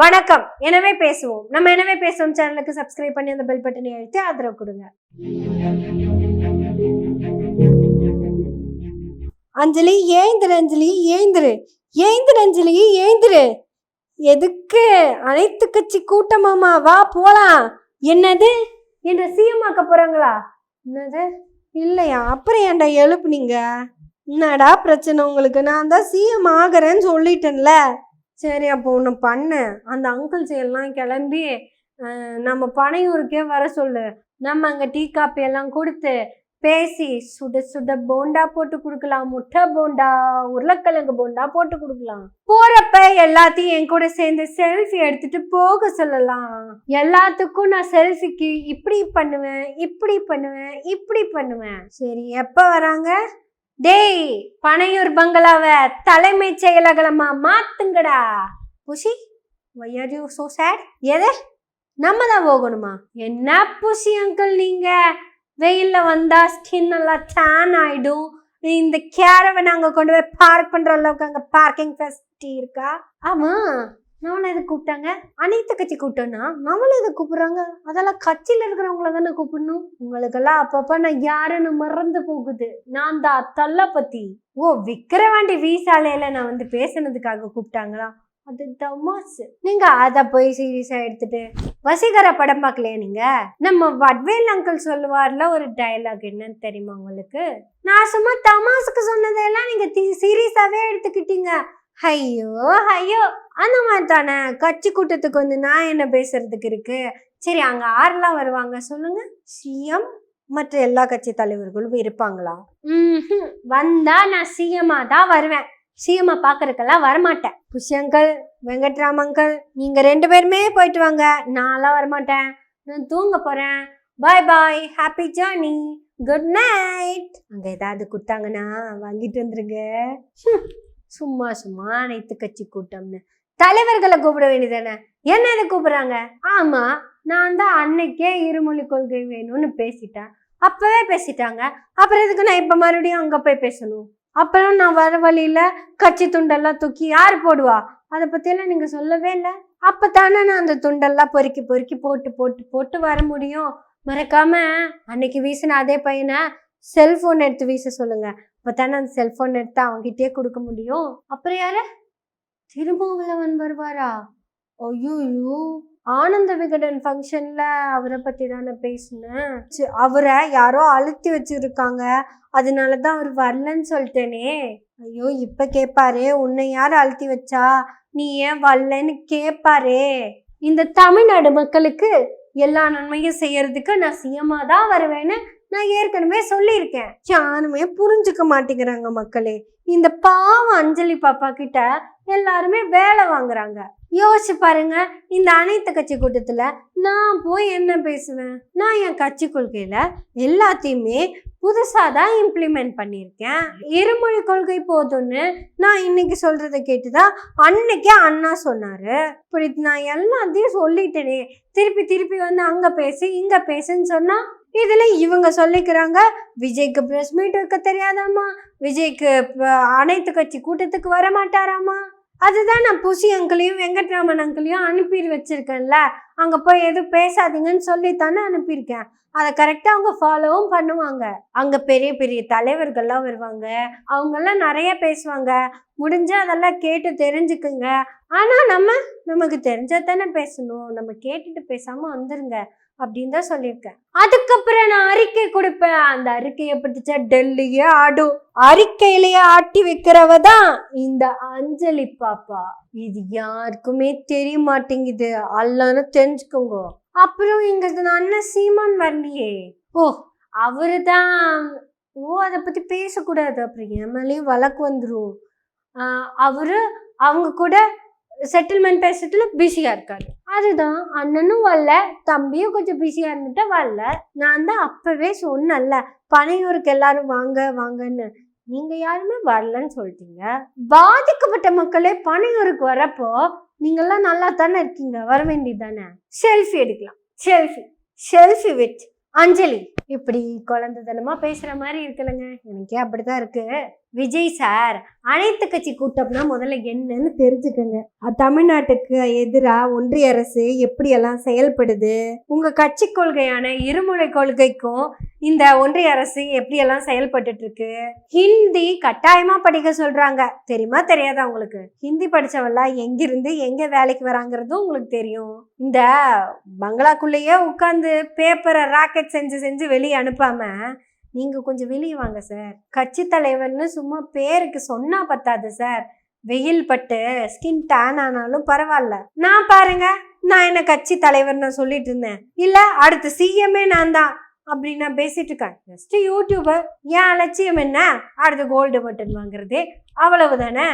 வணக்கம். எனவே பேசுவோம். நம்ம எனவே பேசுவோம். சேனலுக்கு சப்ஸ்கிரைப் பண்ணி அந்த பெல் பட்டனை அழுத்தி ஆதரவு கொடுங்க. அஞ்சலி ஏந்திரு அஞ்சலி ஏந்திரு. ஏந்திரு அஞ்சலி ஏந்திரு. எதுக்கு? அனைத்து கட்சி கூட்டமாமா வா போலாம். என்னது? என்ற சிஎம் ஆக்க போறாங்களா? என்னது? இல்லையா? அப்புறம் ஏன்டா எழுப்புனீங்க? என்னடா பிரச்சனை உங்களுக்கு? நான் தான் சிஎம் ஆகிறேன்னு சொல்லிட்டேன்ல. சரி அப்போ ஒன்று பண்ணு. அந்த அங்கிள்ஸ் எல்லாம் கிளம்பி நம்ம பனையூருக்கே வர சொல்லு. நம்ம அங்கே டீ காப்பி எல்லாம் கொடுத்து பேசி சுட சுட போண்டா போட்டு கொடுக்கலாம். முட்டை போண்டா உருளைக்கிழங்கு போண்டா போட்டு கொடுக்கலாம். போறப்ப எல்லாத்தையும் என் கூட சேர்ந்து செல்ஃபி எடுத்துட்டு போக சொல்லலாம். எல்லாத்துக்கும் நான் செல்ஃபிக்கு இப்படி பண்ணுவேன் இப்படி பண்ணுவேன் இப்படி பண்ணுவேன். சரி எப்போ வராங்க? டேய் பனையூர் பங்களாவை தலைமைச் செயலகலமா மாத்துங்கடா. Bussy why are you so sad எது? நம்ம தான் போகணுமா? என்ன புஷி அங்கிள் நீங்க? வெயில்ல வந்தா ஸ்கின் எல்லாம் டேன் ஆயிடும். இந்த கேரவை நாங்கள் கொண்டு போய் பார்க் பண்ற அளவுக்கு அங்க பார்க்கிங் ஃபெசிலிட்டி இருக்கா? ஆமா. நம்மளை எதை கூப்பிட்டாங்க? அனைத்து கட்சி கூப்பிட்டோன்னா நம்மளை எதை கூப்பிட்றாங்க? அதெல்லாம் கட்சியில் இருக்கிறவங்கள தானே கூப்பிடணும். உங்களுக்கெல்லாம் அப்பப்போ நான் யாருன்னு மறந்து போகுது. நான் தான் தள்ளப்பத்தி ஓ விக்கிரவாண்டி வீசாலையில நான் வந்து பேசுனதுக்காக கூப்பிட்டாங்களா? அது தமாசு. நீங்க அதை போய் சீரியஸா எடுத்துட்டு வசீகர படம் பார்க்கலையா நீங்க? நம்ம வட்வேல் அங்கிள் சொல்லுவார்ல ஒரு டயலாக் என்னன்னு தெரியுமா உங்களுக்கு? நான் சும்மா தமாசுக்கு சொன்னதெல்லாம் நீங்க சீரியஸாவே எடுத்துக்கிட்டீங்க. ஐயோ ஐயோ. அந்த மாதிரி தானே கட்சி கூட்டத்துக்கு வந்து நான் என்ன பேசுறதுக்கு இருக்கு? சரி அங்க ஆரெல்லாம் வருவாங்க. சொல்லுங்க. சிஎம் மற்ற எல்லா கட்சி தலைவர்களும் இருப்பாங்களா? ம்ஹும். வந்தா நான் சிஎம்மா தான் வருவேன். சிஎம்மா பாக்குறதுக்கெல்லாம் வரமாட்டேன். புஷ் அங்கிள் வெங்கட்ராம் அங்கிள் நீங்க ரெண்டு பேருமே போயிட்டு வாங்க. நான்லாம் வரமாட்டேன். நான் தூங்க போறேன். Bye bye happy journey good night அங்க ஏதாவது கொடுத்தாங்கன்னா வாங்கிட்டு வந்துருங்க. சும்மா சும்மா அனைத்து கட்சி கூட்டம்னு. தலைவர்களை கூப்பிட வேண்டியதானே என்ன இதை கூப்பிடுறாங்க? ஆமா நான் தான் அன்னைக்கே இருமொழி கொள்கை வேணும்னு பேசிட்டேன் அப்பவே பேசிட்டாங்க. அப்புறம் எதுக்கு நான் இப்ப மறுபடியும் அங்க போய் பேசணும்? அப்புறம் நான் வர வழியில கட்சி துண்டெல்லாம் தூக்கி யார் போடுவா? அதை பத்தியெல்லாம் நீங்க சொல்லவே இல்லை. அப்பதானே நான் அந்த துண்டெல்லாம் பொறுக்கி பொறுக்கி போட்டு போட்டு போட்டு வர முடியும்? மறக்காம அன்னைக்கு வீசின அதே பையனை செல்ஃபோன் எடுத்து வீச சொல்லுங்க. அப்பதானே அந்த செல்ஃபோன் எடுத்து அவங்ககிட்டயே கொடுக்க முடியும். அப்புறம் யாரு? திருமாவளவன் வருவாரா? ஐயோ ஆனந்த விகடன் ஃபங்க்ஷன்ல அவரை பத்தி தானே பேசினேன் அவரை யாரோ அழுத்தி வச்சிருக்காங்க. அதனால தான் அவர் வரலன்னு சொல்லிட்டேனே. ஐயோ இப்ப கேட்பாரே உன்னை யார் அழுத்தி வச்சா? நீ ஏன் வரலன்னு கேட்பாரே இந்த தமிழ்நாடு மக்களுக்கு எல்லா நன்மையும் செய்யறதுக்கு நான் சிஎம்மா தான் வருவேன்னு நான் ஏற்கனவே சொல்லியிருக்கேன். யாருமே புரிஞ்சுக்க மாட்டேங்கிறாங்க மக்களே. இந்த பாவம் அஞ்சலி பாப்பா கிட்ட எல்லாருமே வேலை வாங்குறாங்க. யோசிச்சு பாருங்க இந்த அனைத்து கட்சி கூட்டத்துல நான் போய் என்ன பேசுவேன்? நான் என் கட்சி கொள்கையில எல்லாத்தையுமே புதுசாக தான் இம்ப்ளிமெண்ட் பண்ணியிருக்கேன். இருமொழி கொள்கை போதும்னு நான் இன்னைக்கு சொல்றதை கேட்டுதான் அன்னைக்கே அண்ணா சொன்னாரு. இப்படி நான் எல்லாத்தையும் சொல்லிட்டேனே. திருப்பி திருப்பி வந்து அங்க பேசு இங்க பேசுன்னு சொன்னா இதில் இவங்க சொல்லிக்கிறாங்க விஜய்க்கு ப்ரெஸ் மீட் இருக்க தெரியாதாமா விஜய்க்கு அனைத்து கட்சி கூட்டத்துக்கு வர மாட்டாராமா அதுதான் நான் புசி அங்கிளையும் வெங்கட்ராமன் அங்கிளையும் அனுப்பி வச்சிருக்கேன்ல. அங்கே போய் எதுவும் பேசாதீங்கன்னு சொல்லித்தானே அனுப்பியிருக்கேன் அதை கரெக்டாக அவங்க ஃபாலோவும் பண்ணுவாங்க. அங்கே பெரிய பெரிய தலைவர்கள்லாம் வருவாங்க. அவங்கெல்லாம் நிறைய பேசுவாங்க. முடிஞ்சால் அதெல்லாம் கேட்டு தெரிஞ்சுக்குங்க. ஆனால் நம்ம நமக்கு தெரிஞ்சால் தானே பேசணும். நம்ம கேட்டுட்டு பேசாமல் வந்துருங்க. அப்படின்னு தான் சொல்லியிருக்கேன். அதுக்கப்புறம் நான் அறிக்கை கொடுப்பேன். அந்த அறிக்கையை பற்றிச்சா டெல்லியே ஆடும். அறிக்கையிலேயே ஆட்டி வைக்கிறவ தான் இந்த அஞ்சலி பாப்பா. இது யாருக்குமே தெரிய மாட்டேங்குது. அல்லன்னு தெரிஞ்சுக்கோங்க. அப்புறம் எங்க அண்ணன் சீமான் வரலையே. ஓ அவரு தான் ஓ அதை பத்தி பேசக்கூடாது. அப்புறம் எம்எல்ஏ வழக்கு வந்துடும் அவரு அவங்க கூட செட்டில்மெண்ட் பேசுறதுல பிஸியாக இருக்காரு. அதுதான் அண்ணனும் வரல தம்பியும் கொஞ்சம் பிஸியாக இருந்துட்டு வரல. நான் தான் அப்போவே சொன்னல பனையூருக்கு எல்லாரும் வாங்க வாங்கன்னு. நீங்கள் யாருமே வரலன்னு சொல்லிட்டீங்க. பாதிக்கப்பட்ட மக்களே பனையூருக்கு வரப்போ நீங்கள்லாம் நல்லா தானே இருக்கீங்க வர வேண்டியது தானே செல்ஃபி எடுக்கலாம். Selfie selfie with Anjali. இப்படி குழந்தைத்தனமா பேசுகிற மாதிரி இருக்குல்லங்க. எனக்கே அப்படிதான் இருக்குது விஜய் சார் அனைத்து கட்சி கூட்டம்னா முதல்ல என்னன்னு தெரிஞ்சுக்கங்க. தமிழ்நாட்டுக்கு எதிராக ஒன்றிய அரசு எப்படியெல்லாம் செயல்படுது? உங்க கட்சி கொள்கையான இருமொழி கொள்கைக்கும் இந்த ஒன்றிய அரசு எப்படியெல்லாம் செயல்பட்டுட்ருக்கு? ஹிந்தி கட்டாயமா படிக்க சொல்றாங்க. தெரியுமா தெரியாதா உங்களுக்கு? ஹிந்தி படிச்சவெல்லாம் எங்கிருந்து எங்க வேலைக்கு வராங்கிறதும் உங்களுக்கு தெரியும். இந்த பங்களாக்குள்ளேயே உட்காந்து பேப்பரை ராக்கெட் செஞ்சு செஞ்சு வெளியே அனுப்பாம நீங்கள் கொஞ்சம் வெளியே வாங்க சார். கட்சி தலைவர்னு சும்மா பேருக்கு சொன்னால் பத்தாது சார். வெயில் பட்டு ஸ்கின் டேன் ஆனாலும் பரவாயில்ல நான் பாருங்க நான் என்ன கட்சி தலைவர்னு சொல்லிட்டு இருந்தேன். இல்லை அடுத்த சிஎம்ஏ நான் தான் அப்படி நான் பேசிட்டு இருக்கேன். ஜஸ்ட் யூடியூபர் ஏன் அலட்சியம் என்ன? அடுத்து கோல்டு பட்டன் வாங்குறது அவ்வளவுதானே?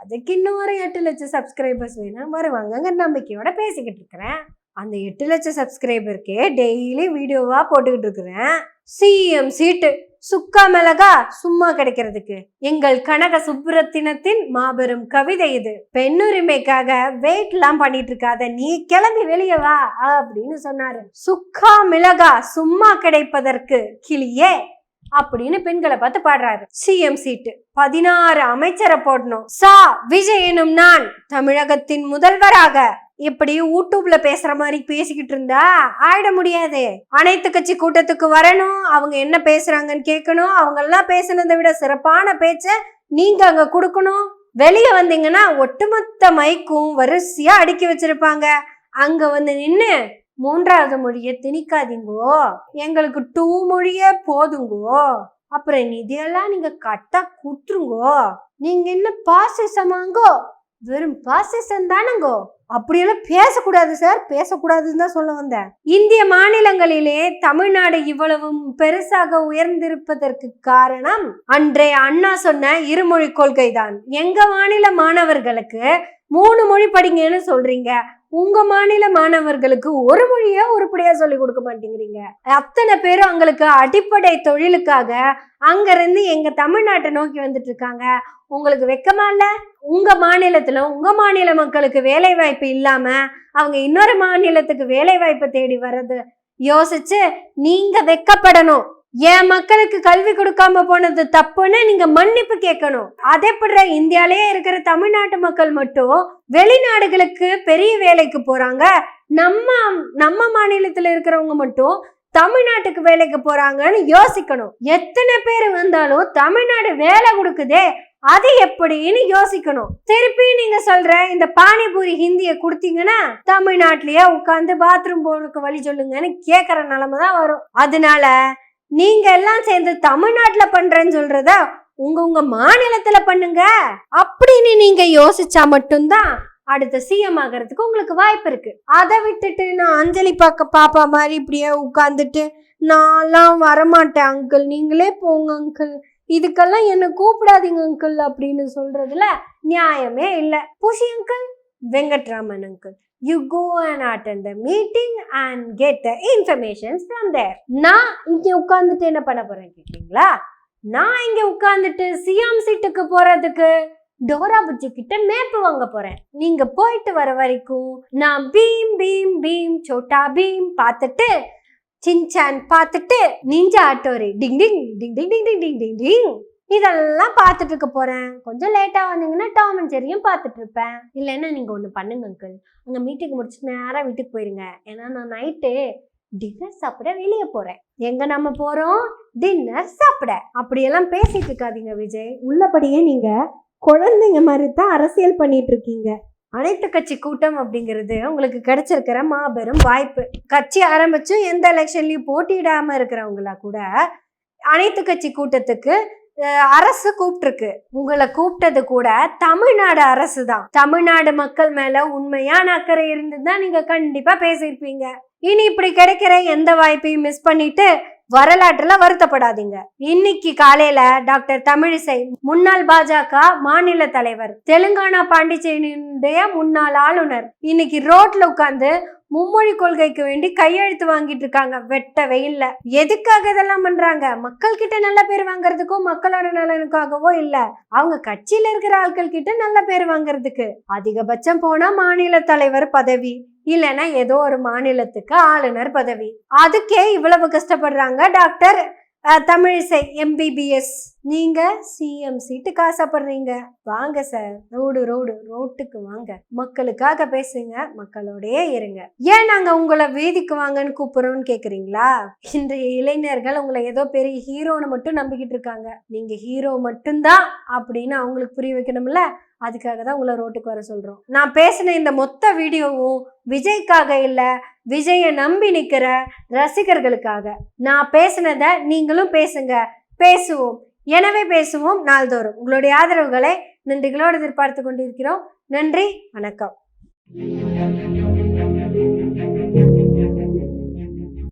அதுக்கு இன்னும் ஒரு எட்டு லட்சம் சப்ஸ்கிரைபர்ஸ் வேணும் வருவாங்கங்கிற நம்பிக்கையோட பேசிக்கிட்டு இருக்கிறேன். அந்த எட்டு லட்சம் சப்ஸ்கிரைபருக்கே டெய்லி வீடியோவாக போட்டுக்கிட்டு இருக்கிறேன். சிஎம் சீட்டு சுக்கா மிளகா சும்மா கிடைக்கிறதுக்கு. எங்கள் கனக சுப்புரத்தினத்தின் மாபெரும் கவிதை இது. பெண்ணுரிமைக்காக வெயிட் எல்லாம் பண்ணிட்டு இருக்காத நீ கிளம்பி வெளியே வா அப்படின்னு சொன்னாரு. சுக்கா மிளகா சும்மா கிடைப்பதற்கு கிளியே அப்படின்னு பெண்களை பார்த்து பாடுறாரு. சிஎம் சீட்டு பதினாறு அமைச்சரை போடணும். சா. விஜய் எனும் நான் தமிழகத்தின் முதல்வராக இப்படி யூடியூப்ல பேசுற மாதிரி பேசிக்கிட்டு இருந்தா ஆயிட முடியாது. அனைத்து கட்சி கூட்டத்துக்கு வரணும் அவங்க என்ன பேசுறாங்கன்னு கேட்கணும் அவங்க எல்லாம் பேசுனதை விட சிறப்பான பேச்ச நீங்க அங்க கொடுக்கணும். வெளியே வந்தீங்கன்னா ஒட்டுமொத்த மைக்கும் வரிசையா அடுக்கி வச்சிருப்பாங்க. அங்க வந்து நின்னு மூன்றாவது மொழியை திணிக்காதீங்கோ. எங்களுக்கு டூ மொழியே போதுங்கோ. அப்புறம் நிதியெல்லாம் நீங்க கட்டா குத்துருங்கோ நீங்க என்ன பாசிசமாங்கோ? வெறும் பாசிசம் தானங்கோ? அப்படியெல்லாம் பேசக்கூடாது சார் பேசக்கூடாதுன்னு தான் சொல்ல வந்தேன். இந்திய மாநிலங்களிலே தமிழ்நாடு இவ்வளவு பெருசாக உயர்ந்திருப்பதற்கு காரணம் அன்றைய அண்ணா சொன்ன இருமொழி கொள்கை தான் எங்க மாநில மாணவர்களுக்கு மூணு மொழி படிங்கன்னு சொல்றீங்க. உங்க மாநில மாணவர்களுக்கு ஒரு மொழியா உருப்படியா சொல்லி கொடுக்க மாட்டேங்கிறீங்க. அத்தனை பேரும் அவங்களுக்கு அடிப்படை தொழிலுக்காக அங்க இருந்து எங்க தமிழ்நாட்டை நோக்கி வந்துட்டு இருக்காங்க. உங்களுக்கு வெக்கமா இல்ல? உங்க மாநிலத்துல உங்க மாநில மக்களுக்கு வேலை வாய்ப்பு இல்லாம அவங்க இன்னொரு மாநிலத்துக்கு வேலைவாய்ப்பு தேடி வர்றது. யோசிச்சு நீங்க வெக்கப்படணும். என் மக்களுக்கு கல்வி கொடுக்காம போனது தப்புன்னு நீங்க மன்னிப்பு கேட்கணும். அதே எப்படி இந்தியாலயே இருக்கிற தமிழ்நாட்டு மக்கள் மட்டும் வெளிநாடுகளுக்கு பெரிய வேலைக்கு போறாங்க? நம்ம நம்ம மாநிலத்துல இருக்கிறவங்க மட்டும் தமிழ்நாட்டுக்கு வேலைக்கு போறாங்கன்னு யோசிக்கணும். எத்தனை பேர் வந்தாலும் தமிழ்நாடு வேலை கொடுக்குதே அது எப்படின்னு யோசிக்கணும். திருப்பி நீங்க சொல்ற இந்த பானிபூரி ஹிந்திய கொடுத்தீங்கன்னா தமிழ்நாட்டிலேயே உட்காந்து பாத்ரூம் போறதுக்கு வழி சொல்லுங்கன்னு கேக்குற நிலைமை தான் வரும். அதனால நீங்க எல்லாம் சேர்ந்து தமிழ்நாட்டுல பண்றேன்னு சொல்றத உங்க உங்க மாநிலத்துல பண்ணுங்க. அப்படின்னு நீங்க யோசிச்சா மட்டும்தான் அடுத்த சிஎம் ஆகிறதுக்கு உங்களுக்கு வாய்ப்பு இருக்கு. அதை விட்டுட்டு நான் அஞ்சலி பார்க்க பாப்பா மாதிரி இப்படியே உட்காந்துட்டு நான்லாம் வரமாட்டேன் அங்கிள் நீங்களே போங்க அங்கிள் இதுக்கெல்லாம் என்ன கூப்பிடாதீங்க அங்கிள் அப்படின்னு சொல்றதுல நியாயமே இல்லை. Bussy uncle Venkatraman uncle you go and attend the meeting and get the informations from there நான் இங்கே உட்காந்துட்டு என்ன பண்ண போறேன் கேட்குறீங்களா நான் இங்கே உட்காந்துட்டு சிஎம் சீட்டுக்கு போகிறதுக்கு டோரா புஜ்ஜி கிட்ட மேப்பு வாங்க போறேன். நீங்க போயிட்டு வர வரைக்கும் நான் பீம் பீம் பீம் சோட்டா பீம் பார்த்துட்டு சின்சான் பார்த்துட்டு நிஞ்சா ஆட்டோரி டிங் டிங் டிங் டிங் டிங் டிங் டிங் டிங் டிங் இதெல்லாம் பார்த்துட்டு இருக்க போறேன். கொஞ்சம் லேட்டா வந்தீங்கன்னா டாம் அண்ட் ஜெரியும் பார்த்துட்டு இருப்பேன். இல்லைன்னா நீங்க ஒன்று பண்ணுங்க அங்கிள் அங்கே மீட்டிங் முடிச்சுட்டு நேராக வீட்டுக்கு போயிருங்க. ஏன்னா நான் நைட்டு டின்னர் சாப்பிட வெளியே போறேன். எங்க நம்ம போறோம்? டின்னர் சாப்பிட. அப்படியெல்லாம் பேசிட்டு இருக்காதீங்க விஜய். உள்ளபடியே நீங்க குழந்தைங்க மாதிரி தான் அரசியல் பண்ணிட்டு இருக்கீங்க அனைத்து கட்சி கூட்டம் அப்படிங்கிறது உங்களுக்கு கிடைச்சிருக்கிற மாபெரும் வாய்ப்பு. கட்சி ஆரம்பிச்சும் எந்த எலெக்ஷன்லயும் போட்டியிடாம இருக்கிறவங்களா கூட அனைத்து கட்சி கூட்டத்துக்கு அரசு கூப்பிட்டுருக்கு. உங்களை கூப்பிட்டது கூட தமிழ்நாடு அரசு தான் தமிழ்நாடு மக்கள் மேல உண்மையான அக்கறை இருந்து தான் நீங்க கண்டிப்பா பேசியிருப்பீங்க. இனி இப்படி கிடைக்கிற எந்த வாய்ப்பையும் மிஸ் பண்ணிட்டு வரலாற்றுல வருத்தப்படாதீங்க. இன்னைக்கு காலையில டாக்டர் தமிழிசை முன்னாள் பாஜக மாநில தலைவர் தெலுங்கானா பாண்டிச்சேரியினுடைய முன்னாள் ஆளுநர் இன்னைக்கு ரோட்ல உட்காந்து மும்மொழி கொள்கைக்கு வேண்டி கையெழுத்து வாங்கிட்டு இருக்காங்க. வெட்ட வெயில்ல. எதுக்காக இதெல்லாம் பண்றாங்க? மக்கள் கிட்ட நல்ல பேர் வாங்குறதுக்கோ மக்களோட நலனுக்காகவோ இல்ல. அவங்க கட்சியில இருக்கிற ஆட்கள் கிட்ட நல்ல பேர் வாங்குறதுக்கு. அதிகபட்சம் போனா மாநில தலைவர் பதவி. இல்லைன்னா ஏதோ ஒரு மாநிலத்துக்கு ஆளுநர் பதவி. அதுக்கே இவ்வளவு கஷ்டப்படுறாங்க டாக்டர். தமிழிசை எம்பிபிஎஸ் நீங்கள் சிஎம் சீட்டுக்கு ஆசைப்படுறீங்க வாங்க சார். ரோடு ரோடு ரோட்டுக்கு வாங்க. மக்களுக்காக பேசுங்க. மக்களோடயே இருங்க. ஏன் நாங்கள் உங்களை வீதிக்கு வாங்கன்னு கூப்பிட்றோன்னு கேட்குறீங்களா இன்றைய இளைஞர்கள் உங்களை ஏதோ பெரிய ஹீரோன்னு மட்டும் நம்பிக்கிட்டு இருக்காங்க. நீங்கள் ஹீரோ மட்டும்தான் அப்படின்னு அவங்களுக்கு புரிய வைக்கணும்ல? அதுக்காக தான் உங்களை ரோட்டுக்கு வர சொல்கிறோம் நான் பேசின இந்த மொத்த வீடியோவும் விஜய்க்காக இல்லை விஜயை நம்பி நிற்கிற ரசிகர்களுக்காக. நான் பேசினதை நீங்களும் பேசுங்க. பேசுவோம். எனவே பேசுவோம் நாள்தோறும். உங்களுடைய ஆதரவுகளை நன்றிகளோடு எதிர்பார்த்து கொண்டிருக்கிறோம். நன்றி வணக்கம்.